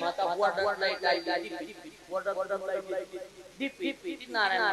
माता নারায়ণ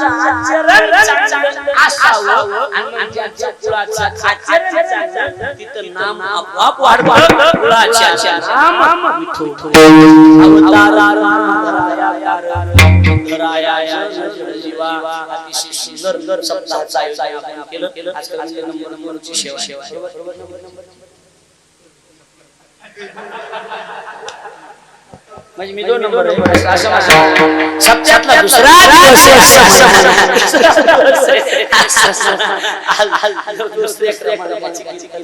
आचरण असावं आणि ज्याच्या कुळाचं आचरण चांगलं तिथं नाम आपोआप वाढवा कुळाच्या नाम विठू अवतारा धराया जीवा. अतिशय सुंदर सप्ताहाचं आयोजन आपण केलं. आजकाल नंबर नंबरची सेवा सेवा बरोबर नंबर नंबर म्हणजे मी दोन नंबर आहे. असं माझं सप्त्यातला दुसरा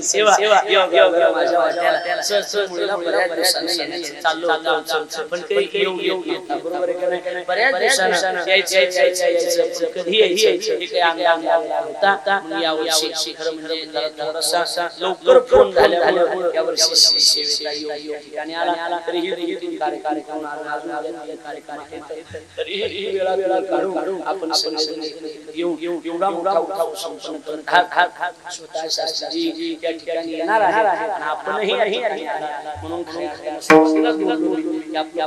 सेवा माझ्या वाट्याला सहज मुलीला बऱ्याच दिवसांनी यायचं चाललो होतं. पण काही येऊ येऊ येत नाही. बरोबर आहे का नाही? बऱ्याच दिवसानं यायचं यायचं यायचं यायचं पण कधी यायचं हे काही अंगा अंगाला होता म्हणून यावर्षी खरं म्हणजे जरा थोडासा लवकर फोन झाल्यामुळे यावर्षी सेवेचा योग योग ठिकाणी आला तरीही दोन तीन कार्यक्रम आले, अजून कार्यक्रम वेळा वेळा काढून आपण एवढा मोठा हा स्वतः शास्त्रीजी त्या ठिकाणी येणार आहे आपणही या. म्हणून तरी आपल्या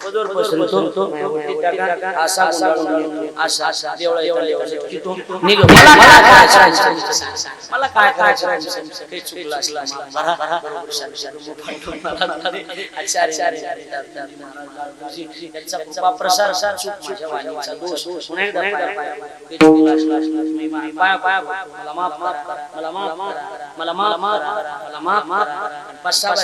पदर पसरतो देवळा निघ मला काय करायचं मला काय करायचं काही चुकलं असलं मला प्रसार सार दोष पुन्हा एकदा माफ करा मला माफ करा मला माफ करा मला माफ करा पाच सहा.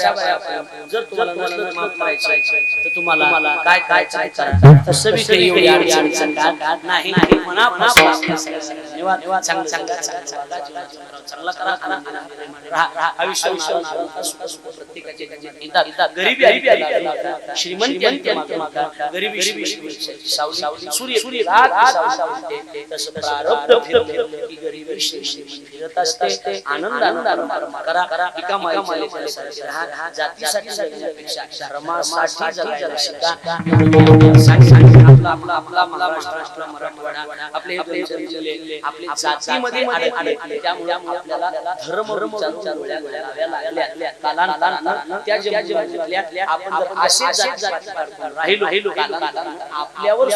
जर तुम्हाला नसलं माफ करायचं तर तुम्हाला काय काय काय करा तसं बी काही एवढी अडचण संकट नाही मनापासून धन्यवाद चांगला चांगला चांगला चांगला करा करा राहा राहा आयुष्य आयुष्य सुख सुख प्रत्येकाचे येतात गरिबी गरिबी आली श्रीमंती आली मागा गरिबी गरिबी सावली सूर्य सूर्य तसं प्रारब्ध फिरत असते आनंद आनंद आनंद करा करा एका मालिकेसारखे राहा जातीसाठी जगण्यापेक्षा धर्मासाठी जगायला शिका सांग सांग आपला आपला आपला आपला महाराष्ट्र मराठवाडा आपले आपले जिल्हे आपले जातीमध्ये अडकले त्यामुळे आपल्याला धर्म आपल्यावर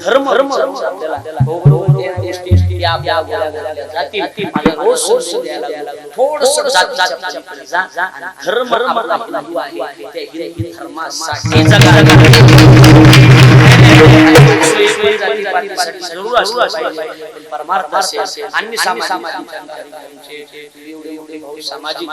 धर्म धर्म आपल्याला त्या आपल्या जातील. मला रोज द्यायला. थोडंसं धर्म आपला आहे. हिंदू धर्मासाठी. जगा परमार्थ असेल भाऊ सामाजिक